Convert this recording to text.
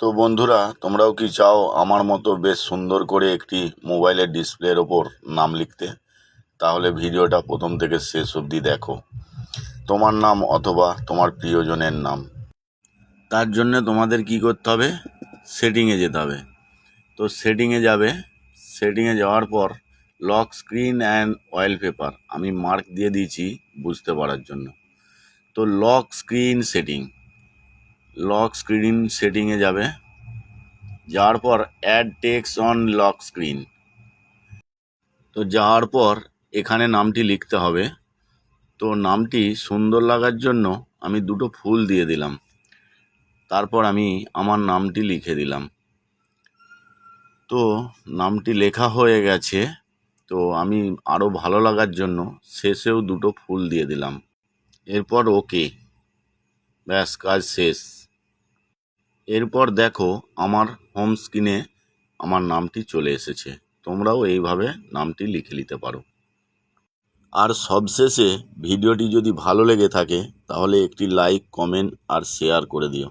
তো বন্ধুরা, তোমরাও কি চাও আমার মতো বেশ সুন্দর করে একটি মোবাইলের ডিসপ্লের ওপর নাম লিখতে? তাহলে ভিডিওটা প্রথম থেকে শেষ অবধি দেখো। তোমার নাম অথবা তোমার প্রিয়জনের নাম। তার জন্য তোমাদের কি করতে হবে? সেটিংয়ে যেতে হবে। তো সেটিংয়ে যাবে। সেটিংয়ে যাওয়ার পর lock screen and wallpaper আমি মার্ক দিয়ে দিয়েছি বুঝতে পারার জন্য। তো lock screen setting lock screen সেটিংয়ে যাবে। যাওয়ার পর add text on lock screen তো যাওয়ার পর এখানে নামটি লিখতে হবে। তো নামটি সুন্দর লাগার জন্য আমি দুটো ফুল দিয়ে দিলাম। তারপর আমি আমার নামটি লিখে দিলাম। তো নামটি লেখা হয়ে গেছে। তো আমি আরও ভালো লাগার জন্য শেষেও দুটো ফুল দিয়ে দিলাম। এরপর ওকে ব্যাস, কাজ শেষ। এরপর দেখো আমার হোম স্ক্রিনে আমার নামটি চলে এসেছে। তোমরাও এইভাবে নামটি লিখে নিতে পারো। আর সবশেষে ভিডিওটি যদি ভালো লেগে থাকে, তাহলে একটি লাইক কমেন্ট আর শেয়ার করে দিও।